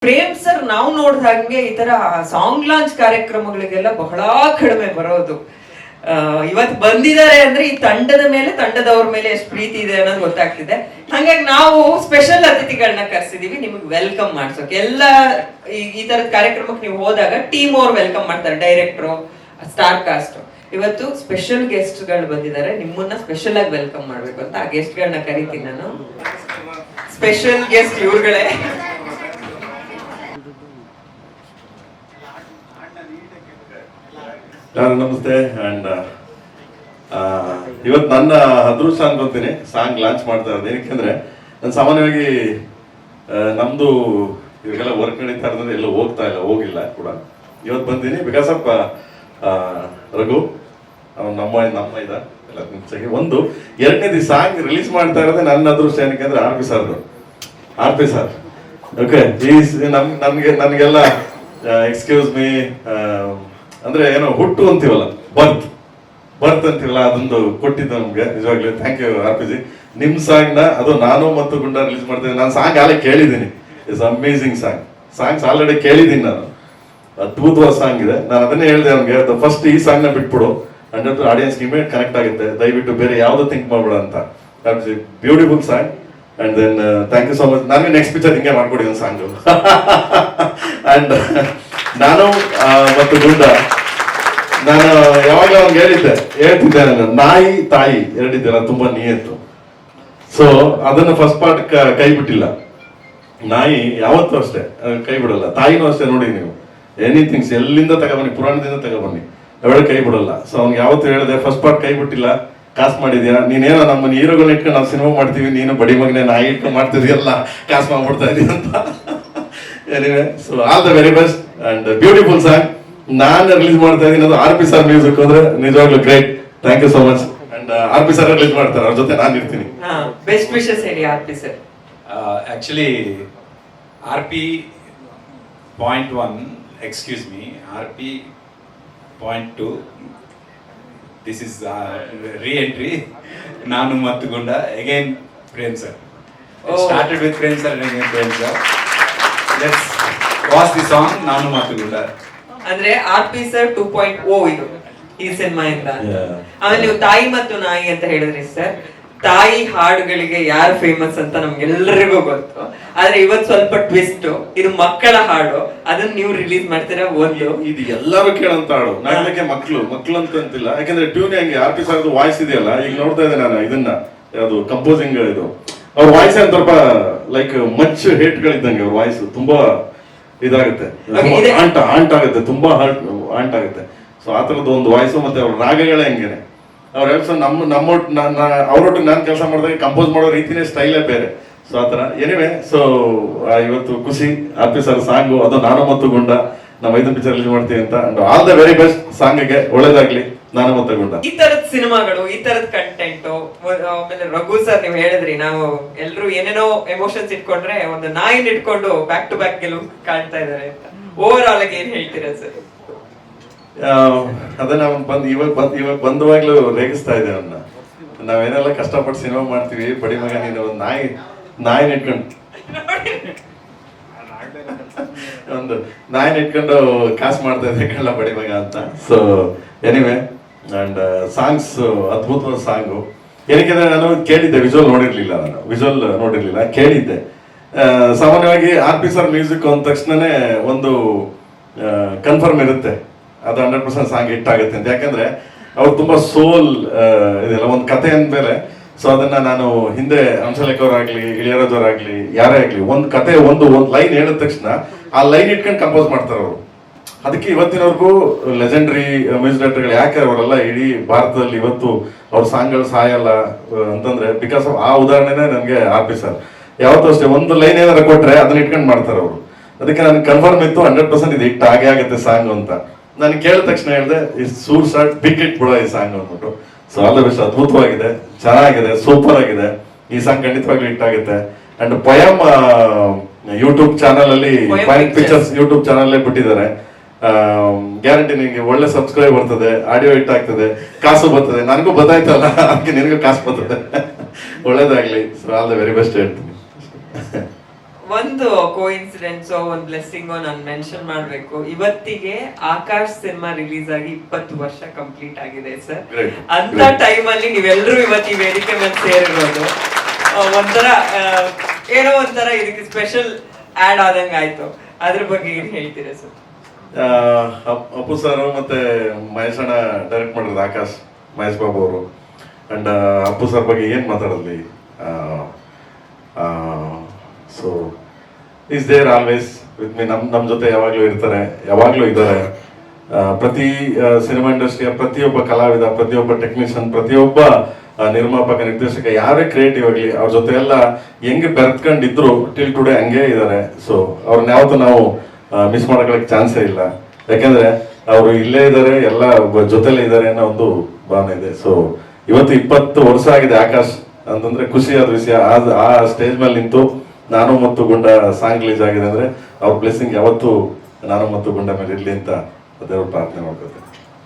Prem sir, ನಾವು ನೋಡಿದ ಹಾಗೆ ಈ ತರ ಸಾಂಗ್ ಲಾಂಚ್ ಕಾರ್ಯಕ್ರಮಗಳಿಗೆಲ್ಲ ಬಹಳ ಕಡಿಮೆ ಬರೋದು. ಇವತ್ತು ಬಂದಿದ್ದಾರೆ ಅಂದ್ರೆ ಈ ತಂಡದ ಮೇಲೆ, ತಂಡದವ್ರ ಮೇಲೆ ಎಷ್ಟು ಪ್ರೀತಿ ಇದೆ ಅನ್ನೋದು ಗೊತ್ತಾಗ್ತಿದೆ. ಹಂಗಾಗಿ ನಾವು ಸ್ಪೆಷಲ್ ಅತಿಥಿಗಳನ್ನ ಕರ್ಸಿದೀವಿ, ನಿಮಗೆ ವೆಲ್ಕಮ್ ಮಾಡ್ಸೋಕೆ. ಎಲ್ಲ ಈ- ಈ ತರದ ಕಾರ್ಯಕ್ರಮಕ್ಕೆ ನೀವು ಹೋದಾಗ ಟೀಮ್ ಅವ್ರು ವೆಲ್ಕಮ್ ಮಾಡ್ತಾರೆ ಡೈರೆಕ್ಟ್ರು ಸ್ಟಾರ್ ಕಾಸ್ಟ್ ಇವತ್ತು ಸ್ಪೆಷಲ್ ಗೆಸ್ಟ್ಗಳು ಬಂದಿದ್ದಾರೆ, ನಿಮ್ಮನ್ನ ಸ್ಪೆಷಲ್ ಆಗಿ ವೆಲ್ಕಮ್ ಮಾಡ್ಬೇಕು ಅಂತ ಆ ಗೆಸ್ಟ್ ಗಳನ್ನ ಕರಿತೀನಿ ನಾನು. ಸ್ಪೆಷಲ್ ಗೆಸ್ಟ್ ಇವ್ರುಗಳೇ. ನಾನು ನಮಸ್ತೆ ಅಂಡ್ ಇವತ್ತು ನನ್ನ ಅದೃಷ್ಟ ಅನ್ಕೊಂತೀನಿ ಸಾಂಗ್ ಲಾಂಚ್ ಮಾಡ್ತಾ ಇರೋದು. ಏನಕ್ಕೆಂದ್ರೆ, ನಾನು ಸಾಮಾನ್ಯವಾಗಿ ನಮ್ಮದು ಇವಾಗೆಲ್ಲ ವರ್ಕ್ ನಡೀತಾ ಇರೋದ್ರೆ ಎಲ್ಲೂ ಹೋಗ್ತಾ ಇಲ್ಲ, ಹೋಗಿಲ್ಲ ಕೂಡ. ಇವತ್ತು ಬಂದೀನಿ ಬಿಕಾಸ್ ಆಫ್ ರಘು. ಅವ್ನು ನಮ್ಮ ನಮ್ಮ ಇದ. ಎಲ್ಲ ಸಹಿ ಒಂದು. ಎರಡನೇದು ಸಾಂಗ್ ರಿಲೀಸ್ ಮಾಡ್ತಾ ಇರೋದೇ ನನ್ನ ಅದೃಷ್ಟ. ಏನಕ್ಕೆ ಅಂದರೆ ಆರ್ ಪಿ ಸರ್ದು. R P sir. ಓಕೆ ಈ ನಮ್, ನನ್ಗೆ, ನನಗೆಲ್ಲ ಎಕ್ಸ್ಕ್ಯೂಸ್ ಮೀ ಅಂದ್ರೆ ಏನೋ ಹುಟ್ಟು ಅಂತೀವಲ್ಲ ಬರ್ತ್ ಬರ್ತ್ ಅಂತೀವಲ್ಲ ಅದೊಂದು ಕೊಟ್ಟಿದ್ದು ನಮ್ಗೆ, ನಿಜವಾಗ್ಲೂ. Thank you R P ji. ನಿಮ್ ಸಾಂಗ್ನ, ಅದು ನಾನು ಮತ್ತು ಗುಂಡ ರಿಲೀಸ್ ಮಾಡ್ತೀನಿ ನಾನು ಸಾಂಗ್ ಆಲೇ ಕೇಳಿದ್ದೀನಿ. It's amazing song songs already ಕೇಳಿದ್ದೀನಿ ನಾನು. ಅದ್ಭುತವಾದ ಸಾಂಗ್ ಇದೆ. ನಾನು ಅದನ್ನೇ ಹೇಳಿದೆ ಅವ್ನಿಗೆ ಫಸ್ಟ್ ಈ ಸಾಂಗ್ನ ಬಿಟ್ಬಿಡು. ಅಂಡ್ ಆಡಿಯನ್ಸ್ ಇಮೇಟ್ ಕನೆಕ್ಟ್ ಆಗುತ್ತೆ. ದಯವಿಟ್ಟು ಬೇರೆ ಯಾವ್ದು ಥಿಂಕ್ ಮಾಡ್ಬೇಡ ಅಂತ. Beautiful song and then thank you so much ನನಗೆ ನೆಕ್ಸ್ಟ್ ಪಿಕ್ಚರ್ ಹಿಂಗೆ ಮಾಡ್ಕೊಡಿ ಒಂದು ಸಾಂಗು ಅಂಡ್ ನಾನು ಮತ್ತು ಗುಂಡ ನಾನು ಯಾವಾಗ ಅವ್ನಿಗೆ ಹೇಳಿದ್ದೆ ಹೇಳ್ತಿದ್ದೆ ನಾನು, ನಾಯಿ, ತಾಯಿ ಎರಡಿದ್ದೆಲ್ಲ ತುಂಬಾ ನಿಯತ್ತು. ಸೊ ಅದನ್ನ ಫಸ್ಟ್ ಪಾರ್ಟ್ ಕೈ ಬಿಟ್ಟಿಲ್ಲ ನಾಯಿ ಯಾವತ್ತೂ ಅಷ್ಟೇ ಕೈ ಬಿಡಲ್ಲ ತಾಯಿನೂ ಅಷ್ಟೇ ನೋಡಿ ನೀವು. ಎನಿಥಿಂಗ್ಸ್ ಎಲ್ಲಿಂದ ತಗೊಬನ್ನಿ, ಪುರಾಣದಿಂದ ತಗೊಬನ್ನಿ ಅವಳು ಕೈ ಬಿಡಲ್ಲ ಸೊ ಅವ್ನಿಗೆ ಯಾವತ್ತು ಹೇಳಿದೆ ಫಸ್ಟ್ ಪಾರ್ಟ್ ಕೈ ಬಿಟ್ಟಿಲ್ಲ ಕಾಸು ಮಾಡಿದ್ಯಾ? ನೀನೇನೋ ನಮ್ಮ ಹೀರೋಗಳನ್ನ ಇಟ್ಕೊಂಡು ನಾವು ಸಿನಿಮಾ ಮಾಡ್ತೀವಿ, ನೀನು ಬಡಿ ಮಗನೇ, ನಾಯಿ ಇಟ್ಕೊಂಡು ಮಾಡ್ತಿದ್ಯಲ್ಲ, ಕಾಸು ಮಾಡ್ಬಿಡ್ತಾ ಇದೀಯ ಅಂತ. Anyway so all the very best and beautiful song ನಾನು ರಿಲೀಸ್ ಮಾಡ್ತಾ ಇದ್ದೀನಿ ಅದು ಆರ್ ಪಿ ಸರ್ ಮ್ಯೂಸಿಕ್ ಅಂದ್ರೆ ನಿಜವಾಗ್ಲೂ great thank you so much and R P sir release ಮಾಡ್ತಾರೆ ಅವ್ರ ಜೊತೆ ನಾನು ಇರ್ತೀನಿ ಬೆಸ್ಟ್ ವಿಶಸ್ ಹೇಳಿ Aarti sir Uh, actually, RP point one, excuse me, RP point two. This is uh, re-entry. Nanu Matugunda again, Prem sir. It Oh. started with Prem sir and again Prem watch the song ನಾನು Matugunda. ಅಂದ್ರೆ R P sir two point O ಇದು. ಈ cinema ಇಂದ. ಆಮೇಲೆ ನೀವು ತಾಯಿ ಮತ್ತು ನಾಯಿ ಅಂತ ಹೇಳಿದ್ರಿ ಸರ್. ತಾಯಿ ಹಾಡುಗಳಿಗೆ ಯಾರು ಫೇಮಸ್ ಅಂತ ನಮ್ಗೆಲ್ಲರಿಗೂ ಗೊತ್ತು. ಆದ್ರೆ ಇವತ್ತು ಸ್ವಲ್ಪ ಟ್ವಿಸ್ಟ್ ಇದು ಮಕ್ಕಳ ಹಾಡು. ಅದನ್ನ ನೀವು ರಿಲೀಸ್ ಮಾಡ್ತೀರಾ ಒಂದು ಇದು ಎಲ್ಲರೂ ಕೇಳಂತ ಹಾಡು. ನಾಲ್ಕೆ ಮಕ್ಕಳು ಮಕ್ಕಳು ಅಂತ ಅಂತಿಲ್ಲ. ಯಾಕಂದ್ರೆ ಟ್ಯೂನ್ ಹಂಗೆ ಆರ್ ಪಿ ಸರ್ ವಾಯ್ಸ್ ಇದೆಯಲ್ಲ ಈಗ ನೋಡ್ತಾ ಇದ್ದೆ ನಾನು ಇದನ್ನ. ಯಾವುದು ಕಂಪೋಸಿಂಗ್ ಇದು. ಅವ್ರ ವಾಯ್ಸ್ ಏನ್ ಸ್ವಲ್ಪ ಲೈಕ್ ಮಚ್ ಹೇಟ್ಗಳಿದ್ದಂಗೆ ಅವ್ರ ವಾಯ್ಸ್ ತುಂಬಾ ಇದಾಗುತ್ತೆ. ಆಂಟ ಆಂಟ್ ಆಗುತ್ತೆ. ತುಂಬಾ ಹರ್ಟ್ ಆಂಟ್ ಆಗುತ್ತೆ. ಸೊ ಆ ತರದ ಒಂದು ವಾಯ್ಸ್ ಮತ್ತೆ ಅವ್ರ ರಾಗಗಳೇ ಹಂಗೇನೆ. ಅವ್ರ ಹೇಳ್ಸ ನಮ್ಮ ನಮ್ಮೊಟ್ಟು ಅವ್ರೊಟ್ಟಿಗೆ ನಾನು ಕೆಲಸ ಮಾಡಿದಾಗ ಕಂಪೋಸ್ ಮಾಡೋ ರೀತಿನೇ ಸ್ಟೈಲೇ ಬೇರೆ. ಸೊ ಆ ಥರ. ಏನಿವೆ ಸೊ ಇವತ್ತು ಖುಷಿ ಆರ್ ಪಿ ಸರ್ ಸಾಂಗು ಅದು ನಾನು ಮತ್ತು ಗುಂಡ. ನಾವು ಐದು ಪಿಕ್ಚರ್ ರಿಲೀಸ್ ಮಾಡ್ತೀವಿ ಅಂತ. ಆಲ್ ದ ವೆರಿ ಬೆಸ್ಟ್ ಸಾಂಗ್ಗೆ. ಒಳ್ಳೇದಾಗ್ಲಿ. ನಾನು ಮತ್ತು ಗುಂಡ ಈ ತರದ ಸಿನಿಮಾಗಳು ಈ ತರದ ಕಂಟೆಂಟ್ ಆಮೇಲೆ ರಘು ಸರ್ ನೀವು ಹೇಳಿದ್ರಿ ನಾವು ಎಲ್ರು ಏನೇನೋ ಎಮೋಷನ್ಸ್ ಇಟ್ಕೊಂಡ್ರೆ ಒಂದು ನಾಯಿನ ಇಟ್ಕೊಂಡು ಬ್ಯಾಕ್ ಟು ಬ್ಯಾಕ್ ಗೆಲುವು ಕಾಣ್ತಾ ಇದಾರೆ ಅಂತ. ಓವರ್ ಆಲ್ ಆಗಿ ಏನ್ ಹೇಳ್ತೀರಾ ಸರ್? ಅದನ್ನ ನಾವು ಬಂದ್ ಇವಾಗ ಬಂದ್ ಇವಾಗ ಬಂದವಾಗ್ಲೂ ರೇಗಿಸ್ತಾ ಇದೆ ಅವನ್ನ ನಾವೇನೆಲ್ಲ ಕಷ್ಟಪಟ್ಟು ಸಿನಿಮಾ ಮಾಡ್ತೀವಿ ಬಡಿ ಮಗ ನೀನು ಒಂದು ನಾಯಿ ನಾಯಿನ ಇಟ್ಕೊಂಡು. ಒಂದು ನಾಯಿನ ಇಟ್ಕೊಂಡು ಕಾಸು ಮಾಡ್ತಾ ಇದ್ದೆ ಕಳ್ಳ ಬಡಿ ಮಗ ಅಂತ. ಸೊ ಎನಿವೆ ಅಂಡ್ ಸಾಂಗ್ಸ್ ಅದ್ಭುತವಾದ ಸಾಂಗು ಏನಕ್ಕೆ ನಾನು ಕೇಳಿದ್ದೆ ವಿಜುವಲ್ ನೋಡಿರಲಿಲ್ಲ ನಾನು. ವಿಜುವಲ್ ನೋಡಿರಲಿಲ್ಲ ಕೇಳಿದ್ದೆ. ಸಾಮಾನ್ಯವಾಗಿ ಆರ್ ಪಿ ಸರ್ ಮ್ಯೂಸಿಕ್ ಅಂದ ತಕ್ಷಣನೇ ಒಂದು ಕನ್ಫರ್ಮ್ ಇರುತ್ತೆ. ಅದು ಹಂಡ್ರೆಡ್ ಪರ್ಸೆಂಟ್ ಸಾಂಗ್ ಹಿಟ್ ಆಗುತ್ತೆ ಅಂತ. ಯಾಕಂದರೆ, ಅವ್ರು ತುಂಬ ಸೋಲ್ ಇದೆಲ್ಲ ಒಂದು ಕತೆ ಅಂದಮೇಲೆ ಸೊ ಅದನ್ನು ನಾನು ಹಿಂದೆ ಹಂಸಲೇಖವರಾಗಲಿ ಇಳಿಯರಾಜವರಾಗಲಿ ಯಾರೇ ಆಗಲಿ, ಒಂದು ಕತೆ ಒಂದು ಒಂದು ಲೈನ್ ಹೇಳಿದ ತಕ್ಷಣ, ಆ ಲೈನ್ ಇಟ್ಕೊಂಡು ಕಂಪೋಸ್ ಮಾಡ್ತಾರೆ ಅವರು. ಅದಕ್ಕೆ ಇವತ್ತಿನವರೆಗೂ ಲೆಜೆಂಡ್ರಿ ಮ್ಯೂಸಿಕ್ ಡೈರೆಕ್ಟರ್ಗಳು ಯಾಕೆ ಅವರೆಲ್ಲ ಇಡೀ ಭಾರತದಲ್ಲಿ ಇವತ್ತು ಅವ್ರ ಸಾಂಗ್ಗಳು ಸಾಯಲ್ಲ ಆ, ಅಂತಂದ್ರೆ ಬಿಕಾಸ್ ಆಫ್ ಆ ಉದಾಹರಣೆನೇ ನನಗೆ ಆರ್ ಪಿ ಸರ್. ಯಾವತ್ತೂ ಅಷ್ಟೇ ಒಂದು ಲೈನ್ ಏನಾರ ಕೊಟ್ರೆ ಅದನ್ನ ಇಟ್ಕೊಂಡು ಮಾಡ್ತಾರೆ ಅವರು. ಅದಕ್ಕೆ ನನಗೆ ಕನ್ಫರ್ಮ್ ಇತ್ತು ಹಂಡ್ರೆಡ್ ಪರ್ಸೆಂಟ್ ಇದು ಹಿಟ್ ಆಗೇ ಆಗುತ್ತೆ ಸಾಂಗ್ ಅಂತ. ನಾನು ಕೇಳಿದ ತಕ್ಷಣ ಹೇಳಿದೆ ಈ ಸೂರ್ ಶಾರ್ಟ್ ಬಿಗ್ ಇಟ್ ಬಿಡೋ ಈ ಸಾಂಗ್ ಅಂದ್ಬಿಟ್ಟು. ಸೊ ಆಲ್ ದ ಬೆಸ್ಟ್ ಅದ್ಭುತವಾಗಿದೆ ಚೆನ್ನಾಗಿದೆ ಸೂಪರ್ ಆಗಿದೆ. ಈ ಸಾಂಗ್ ಖಂಡಿತವಾಗ್ಲೂ ಹಿಟ್ ಆಗುತ್ತೆ. ಅಂಡ್ ಪಯಮ್ ಯೂಟ್ಯೂಬ್ ಚಾನಲ್ ಅಲ್ಲಿ. ಪಿಕ್ಚರ್ಸ್ ಯೂಟ್ಯೂಬ್ ಚಾನಲ್ ಬಿಟ್ಟಿದ್ದಾರೆ. ಗ್ಯಾರಂಟಿ ನಿಮಗೆ ಒಳ್ಳೆ ಸಬ್ಸ್ಕ್ರೈಬ್ ಬರ್ತದೆ ಆಡಿಯೋ ಹಿಟ್ ಆಗ್ತದೆ ಕಾಸು ಬರ್ತದೆ. ನನಗೂ ಬದಾಯ್ತಲ್ಲ ಅದಕ್ಕೆ ನಿನಗೂ ಕಾಸು ಬರ್ತದೆ. ಒಳ್ಳೇದಾಗ್ಲಿ. So all the very best ಹೇಳ್ತೀನಿ. ಒಂದು ಕೋ ಇನ್ಸಿಡೆನ್ಸ್ ಒಂದ್ ಬ್ಲೆಸ್ಸಿಂಗ್ ನಾನು ಮೆನ್ಷನ್ ಮಾಡಬೇಕು. ಇವತ್ತಿಗೆ ಆಕಾಶ್ ಸಿನಿಮಾ ರಿಲೀಸ್ ಆಗಿ ಇಪ್ಪತ್ತು ವರ್ಷ ಕಂಪ್ಲೀಟ್ ಆಗಿದೆ ಸರ್ ಅಂತ. ಟೈಮ್ ಅಲ್ಲಿ ನೀವೆಲ್ಲರೂ ಇವತ್ತು ಈ ವೇದಿಕೆ ಮೇಲೆ ಸೇರಿರೋದು. ಒಂಥರ ಏನೋ ಒಂಥರ ಇದಕ್ಕೆ ಸ್ಪೆಷಲ್ ಆಡ್ ಆದಂಗ ಆಯ್ತು ಅದ್ರ ಬಗ್ಗೆ ಏನ್ ಹೇಳ್ತೀರಾ ಸರ್ ಅಪ್ಪು ಸರ್ ಮತ್ತೆ ಮಹೇಶ್ ಅಣ್ಣ ಡೈರೆಕ್ಟ್ ಮಾಡಿರೋದು ಆಕಾಶ್, ಮಹೇಶ್ ಬಾಬು ಅವರು. ಅಂಡ್ ಅಪ್ಪು ಸರ್ ಬಗ್ಗೆ ಏನು ಮಾತಾಡಲಿ so is there always with me ನಮ್ ನಮ್ಮ ಜೊತೆ ಯಾವಾಗಲೂ ಇರ್ತಾರೆ, ಯಾವಾಗಲೂ ಇದ್ದಾರೆ. ಪ್ರತಿ ಸಿನಿಮಾ ಇಂಡಸ್ಟ್ರಿಯ ಪ್ರತಿಯೊಬ್ಬ ಕಲಾವಿದ, ಪ್ರತಿಯೊಬ್ಬ ಟೆಕ್ನಿಷಿಯನ್ ಪ್ರತಿಯೊಬ್ಬ ನಿರ್ಮಾಪಕ, ನಿರ್ದೇಶಕ, ಯಾರೇ ಕ್ರಿಯೇಟಿವ್ ಆಗಲಿ, ಅವ್ರ ಜೊತೆ ಎಲ್ಲ ಹೆಂಗೆ ಬೆರೆತ್ಕೊಂಡಿದ್ರು ಟಿಲ್ ಟುಡೇ ಹಂಗೆ ಇದ್ದಾರೆ. ಸೊ ಅವ್ರನ್ನ ಯಾವತ್ತೂ ನಾವು ಮಿಸ್ ಮಾಡ್ಕೊಳಕ್ ಚಾನ್ಸೇ ಇಲ್ಲ. ಯಾಕಂದ್ರೆ ಅವರು ಇಲ್ಲೇ ಇದ್ದಾರೆ ಎಲ್ಲ ಜೊತೆಲೇ ಇದ್ದಾರೆ ಅನ್ನೋ ಒಂದು ಭಾವನೆ ಇದೆ. ಸೊ ಇವತ್ತು ಇಪ್ಪತ್ತು ವರ್ಷ ಆಗಿದೆ ಆಕಾಶ್ ಅಂತಂದ್ರೆ ಖುಷಿಯಾದ ವಿಷಯ. ಆ- ಆ ಸ್ಟೇಜ್ ಮೇಲೆ ನಿಂತು ನಾನು ಮತ್ತು ಗುಂಡ ಸಾಂಗ್ ರಿಲೀಸ್ ಆಗಿದೆ ಅಂದ್ರೆ ಅವ್ರ ಬ್ಲೆಸ್ಸಿಂಗ್ ಯಾವತ್ತೂ ನಾನು ಮತ್ತು ಗುಂಡ ಮೇಲೆ ಇರಲಿ ಅಂತ ಅದೇ ಪ್ರಾರ್ಥನೆ ಮಾಡ್ಕೊತೀನಿ